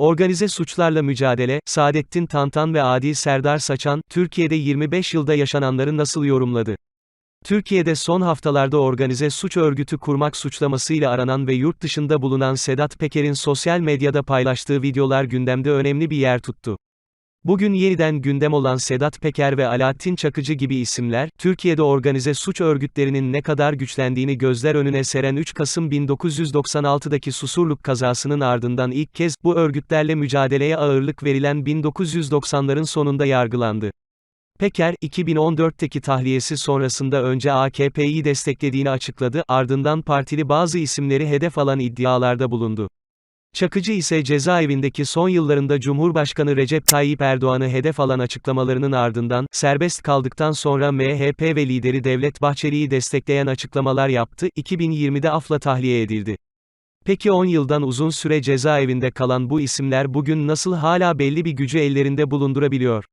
Organize suçlarla mücadele, Saadettin Tantan ve Adil Serdar Saçan, Türkiye'de 25 yılda yaşananları nasıl yorumladı? Türkiye'de son haftalarda organize suç örgütü kurmak suçlamasıyla aranan ve yurt dışında bulunan Sedat Peker'in sosyal medyada paylaştığı videolar gündemde önemli bir yer tuttu. Bugün yeniden gündem olan Sedat Peker ve Alaaddin Çakıcı gibi isimler, Türkiye'de organize suç örgütlerinin ne kadar güçlendiğini gözler önüne seren 3 Kasım 1996'daki Susurluk kazasının ardından ilk kez, bu örgütlerle mücadeleye ağırlık verilen 1990'ların sonunda yargılandı. Peker, 2014'teki tahliyesi sonrasında önce AKP'yi desteklediğini açıkladı, ardından partili bazı isimleri hedef alan iddialarda bulundu. Çakıcı ise cezaevindeki son yıllarında Cumhurbaşkanı Recep Tayyip Erdoğan'ı hedef alan açıklamalarının ardından, serbest kaldıktan sonra MHP ve lideri Devlet Bahçeli'yi destekleyen açıklamalar yaptı, 2020'de afla tahliye edildi. Peki 10 yıldan uzun süre cezaevinde kalan bu isimler bugün nasıl hala belli bir gücü ellerinde bulundurabiliyor?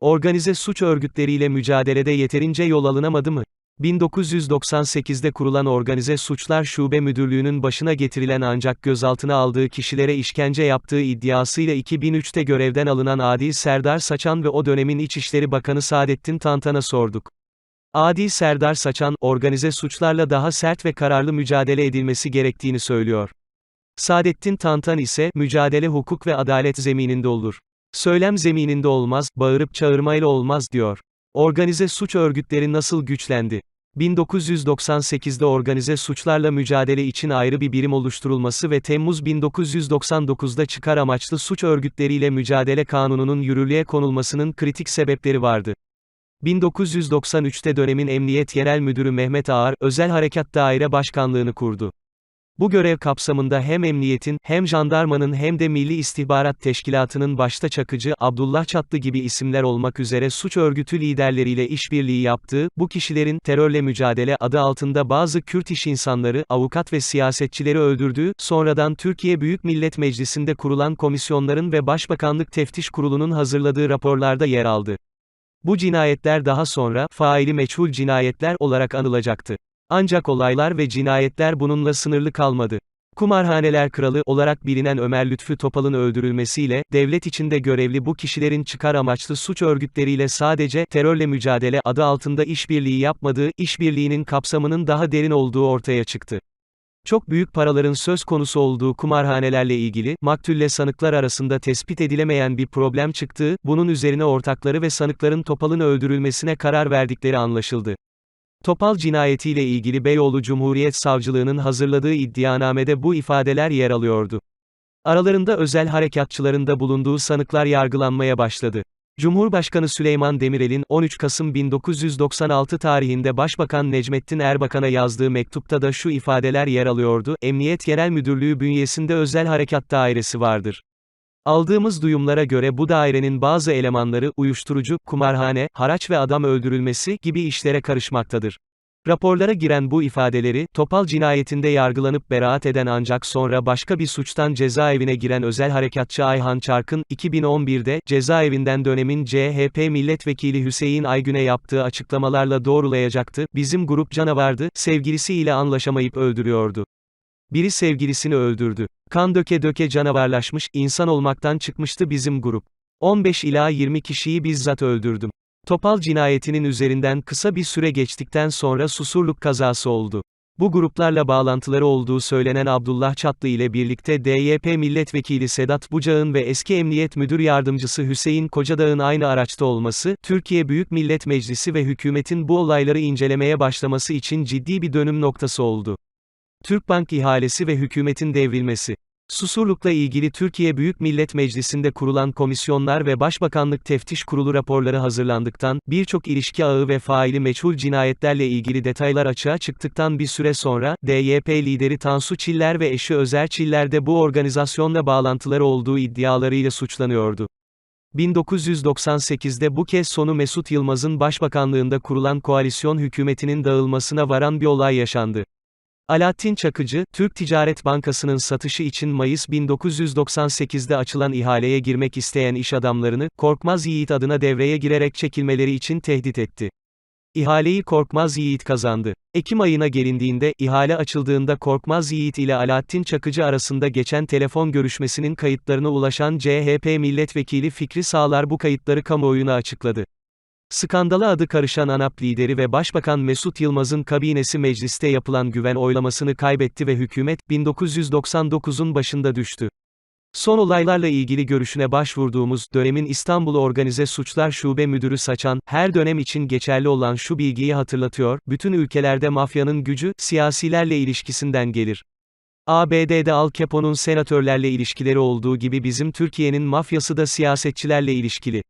Organize suç örgütleriyle mücadelede yeterince yol alınamadı mı? 1998'de kurulan Organize Suçlar Şube Müdürlüğü'nün başına getirilen ancak gözaltına aldığı kişilere işkence yaptığı iddiasıyla 2003'te görevden alınan Adil Serdar Saçan ve o dönemin İçişleri Bakanı Saadettin Tantan'a sorduk. Adil Serdar Saçan, organize suçlarla daha sert ve kararlı mücadele edilmesi gerektiğini söylüyor. Saadettin Tantan ise, mücadele hukuk ve adalet zemininde olur. Söylem zemininde olmaz, bağırıp çağırmayla olmaz diyor. Organize suç örgütleri nasıl güçlendi? 1998'de organize suçlarla mücadele için ayrı bir birim oluşturulması ve Temmuz 1999'da çıkar amaçlı suç örgütleriyle mücadele kanununun yürürlüğe konulmasının kritik sebepleri vardı. 1993'te dönemin Emniyet Genel Müdürü Mehmet Ağar, Özel Harekat Daire Başkanlığını kurdu. Bu görev kapsamında hem emniyetin, hem jandarmanın hem de Milli İstihbarat Teşkilatı'nın başta Çakıcı, Abdullah Çatlı gibi isimler olmak üzere suç örgütü liderleriyle işbirliği yaptığı, bu kişilerin, terörle mücadele adı altında bazı Kürt iş insanları, avukat ve siyasetçileri öldürdüğü, sonradan Türkiye Büyük Millet Meclisi'nde kurulan komisyonların ve Başbakanlık Teftiş Kurulu'nun hazırladığı raporlarda yer aldı. Bu cinayetler daha sonra, faili meçhul cinayetler olarak anılacaktı. Ancak olaylar ve cinayetler bununla sınırlı kalmadı. Kumarhaneler kralı olarak bilinen Ömer Lütfü Topal'ın öldürülmesiyle, devlet içinde görevli bu kişilerin çıkar amaçlı suç örgütleriyle sadece, terörle mücadele adı altında işbirliği yapmadığı, işbirliğinin kapsamının daha derin olduğu ortaya çıktı. Çok büyük paraların söz konusu olduğu kumarhanelerle ilgili, maktulle sanıklar arasında tespit edilemeyen bir problem çıktığı, bunun üzerine ortakları ve sanıkların Topal'ın öldürülmesine karar verdikleri anlaşıldı. Topal cinayetiyle ilgili Beyoğlu Cumhuriyet Savcılığı'nın hazırladığı iddianamede bu ifadeler yer alıyordu. Aralarında özel harekatçıların da bulunduğu sanıklar yargılanmaya başladı. Cumhurbaşkanı Süleyman Demirel'in 13 Kasım 1996 tarihinde Başbakan Necmettin Erbakan'a yazdığı mektupta da şu ifadeler yer alıyordu, Emniyet Genel Müdürlüğü bünyesinde özel harekat dairesi vardır. Aldığımız duyumlara göre bu dairenin bazı elemanları, uyuşturucu, kumarhane, haraç ve adam öldürülmesi gibi işlere karışmaktadır. Raporlara giren bu ifadeleri, Topal cinayetinde yargılanıp beraat eden ancak sonra başka bir suçtan cezaevine giren özel harekatçı Ayhan Çarkın, 2011'de, cezaevinden dönemin CHP milletvekili Hüseyin Aygün'e yaptığı açıklamalarla doğrulayacaktı, bizim grup canavardı, sevgilisiyle anlaşamayıp öldürüyordu. Biri sevgilisini öldürdü. Kan döke döke canavarlaşmış, insan olmaktan çıkmıştı bizim grup. 15 ila 20 kişiyi bizzat öldürdüm. Topal cinayetinin üzerinden kısa bir süre geçtikten sonra Susurluk kazası oldu. Bu gruplarla bağlantıları olduğu söylenen Abdullah Çatlı ile birlikte DYP milletvekili Sedat Bucağ'ın ve eski emniyet müdür yardımcısı Hüseyin Kocadağ'ın aynı araçta olması, Türkiye Büyük Millet Meclisi ve hükümetin bu olayları incelemeye başlaması için ciddi bir dönüm noktası oldu. Türkbank ihalesi ve hükümetin devrilmesi. Susurluk'la ilgili Türkiye Büyük Millet Meclisi'nde kurulan komisyonlar ve Başbakanlık Teftiş Kurulu raporları hazırlandıktan, birçok ilişki ağı ve faili meçhul cinayetlerle ilgili detaylar açığa çıktıktan bir süre sonra, DYP lideri Tansu Çiller ve eşi Özer Çiller de bu organizasyonla bağlantıları olduğu iddialarıyla suçlanıyordu. 1998'de bu kez sonu Mesut Yılmaz'ın başbakanlığında kurulan koalisyon hükümetinin dağılmasına varan bir olay yaşandı. Alaaddin Çakıcı, Türk Ticaret Bankası'nın satışı için Mayıs 1998'de açılan ihaleye girmek isteyen iş adamlarını, Korkmaz Yiğit adına devreye girerek çekilmeleri için tehdit etti. İhaleyi Korkmaz Yiğit kazandı. Ekim ayına gelindiğinde, ihale açıldığında Korkmaz Yiğit ile Alaaddin Çakıcı arasında geçen telefon görüşmesinin kayıtlarına ulaşan CHP milletvekili Fikri Sağlar bu kayıtları kamuoyuna açıkladı. Skandala adı karışan ANAP lideri ve Başbakan Mesut Yılmaz'ın kabinesi mecliste yapılan güven oylamasını kaybetti ve hükümet, 1999'un başında düştü. Son olaylarla ilgili görüşüne başvurduğumuz, dönemin İstanbul Organize Suçlar Şube Müdürü Saçan, her dönem için geçerli olan şu bilgiyi hatırlatıyor, bütün ülkelerde mafyanın gücü, siyasilerle ilişkisinden gelir. ABD'de Al Capone'un senatörlerle ilişkileri olduğu gibi bizim Türkiye'nin mafyası da siyasetçilerle ilişkili.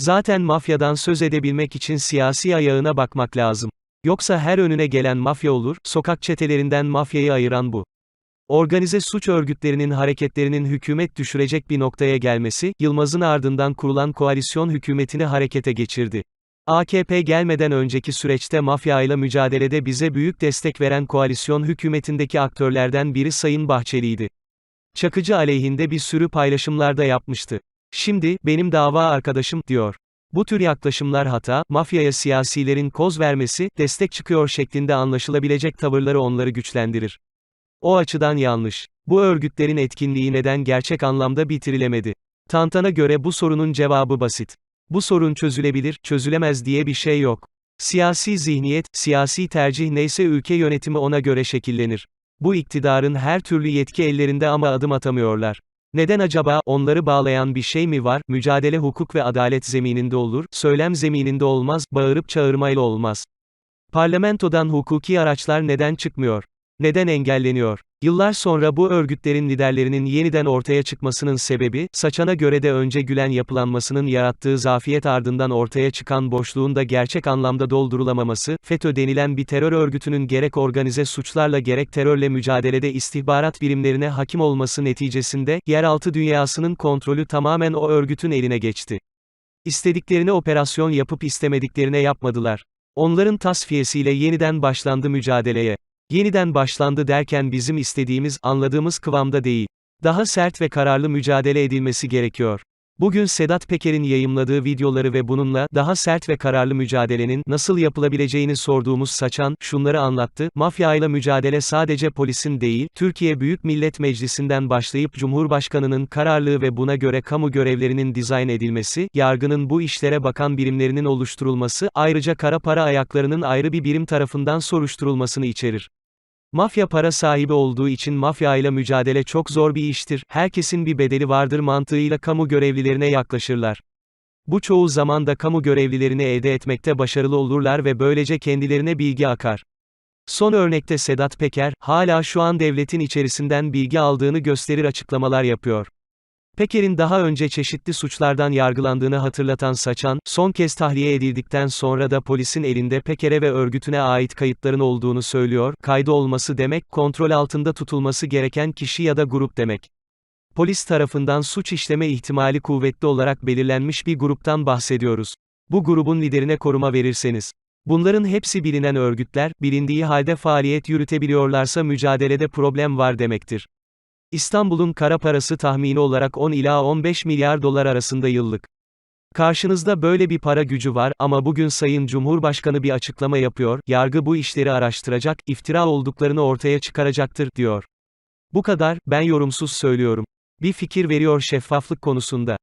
Zaten mafyadan söz edebilmek için siyasi ayağına bakmak lazım. Yoksa her önüne gelen mafya olur, sokak çetelerinden mafyayı ayıran bu. Organize suç örgütlerinin hareketlerinin hükümet düşürecek bir noktaya gelmesi, Yılmaz'ın ardından kurulan koalisyon hükümetini harekete geçirdi. AKP gelmeden önceki süreçte mafya ile mücadelede bize büyük destek veren koalisyon hükümetindeki aktörlerden biri Sayın Bahçeli'ydi. Çakıcı aleyhinde bir sürü paylaşımlar da yapmıştı. Şimdi, benim dava arkadaşım, diyor. Bu tür yaklaşımlar hata, mafyaya siyasilerin koz vermesi, destek çıkıyor şeklinde anlaşılabilecek tavırları onları güçlendirir. O açıdan yanlış. Bu örgütlerin etkinliği neden gerçek anlamda bitirilemedi? Tantan'a göre bu sorunun cevabı basit. Bu sorun çözülebilir, çözülemez diye bir şey yok. Siyasi zihniyet, siyasi tercih neyse ülke yönetimi ona göre şekillenir. Bu iktidarın her türlü yetki ellerinde ama adım atamıyorlar. Neden acaba, onları bağlayan bir şey mi var, mücadele hukuk ve adalet zemininde olur, söylem zemininde olmaz, bağırıp çağırmayla olmaz. Parlamentodan hukuki araçlar neden çıkmıyor? Neden engelleniyor? Yıllar sonra bu örgütlerin liderlerinin yeniden ortaya çıkmasının sebebi, Saçan'a göre de önce Gülen yapılanmasının yarattığı zafiyet ardından ortaya çıkan boşluğun da gerçek anlamda doldurulamaması, FETÖ denilen bir terör örgütünün gerek organize suçlarla gerek terörle mücadelede istihbarat birimlerine hakim olması neticesinde, yeraltı dünyasının kontrolü tamamen o örgütün eline geçti. İstediklerini operasyon yapıp istemediklerine yapmadılar. Onların tasfiyesiyle yeniden başlandı mücadeleye. Yeniden başlandı derken bizim istediğimiz, anladığımız kıvamda değil. Daha sert ve kararlı mücadele edilmesi gerekiyor. Bugün Sedat Peker'in yayımladığı videoları ve bununla, daha sert ve kararlı mücadelenin, nasıl yapılabileceğini sorduğumuz Saçan, şunları anlattı, mafyayla mücadele sadece polisin değil, Türkiye Büyük Millet Meclisi'nden başlayıp Cumhurbaşkanının kararlılığı ve buna göre kamu görevlerinin dizayn edilmesi, yargının bu işlere bakan birimlerinin oluşturulması, ayrıca kara para ayaklarının ayrı bir birim tarafından soruşturulmasını içerir. Mafya para sahibi olduğu için mafya ile mücadele çok zor bir iştir, herkesin bir bedeli vardır mantığıyla kamu görevlilerine yaklaşırlar. Bu çoğu zaman da kamu görevlilerini elde etmekte başarılı olurlar ve böylece kendilerine bilgi akar. Son örnekte Sedat Peker, hala şu an devletin içerisinden bilgi aldığını gösterir açıklamalar yapıyor. Peker'in daha önce çeşitli suçlardan yargılandığını hatırlatan Saçan, son kez tahliye edildikten sonra da polisin elinde Peker'e ve örgütüne ait kayıtların olduğunu söylüyor, kaydı olması demek, kontrol altında tutulması gereken kişi ya da grup demek. Polis tarafından suç işleme ihtimali kuvvetli olarak belirlenmiş bir gruptan bahsediyoruz. Bu grubun liderine koruma verirseniz. Bunların hepsi bilinen örgütler, bilindiği halde faaliyet yürütebiliyorlarsa mücadelede problem var demektir. İstanbul'un kara parası tahmini olarak 10 ila 15 milyar dolar arasında yıllık. Karşınızda böyle bir para gücü var ama bugün Sayın Cumhurbaşkanı bir açıklama yapıyor, yargı bu işleri araştıracak, iftira olduklarını ortaya çıkaracaktır, diyor. Bu kadar, ben yorumsuz söylüyorum. Bir fikir veriyor şeffaflık konusunda.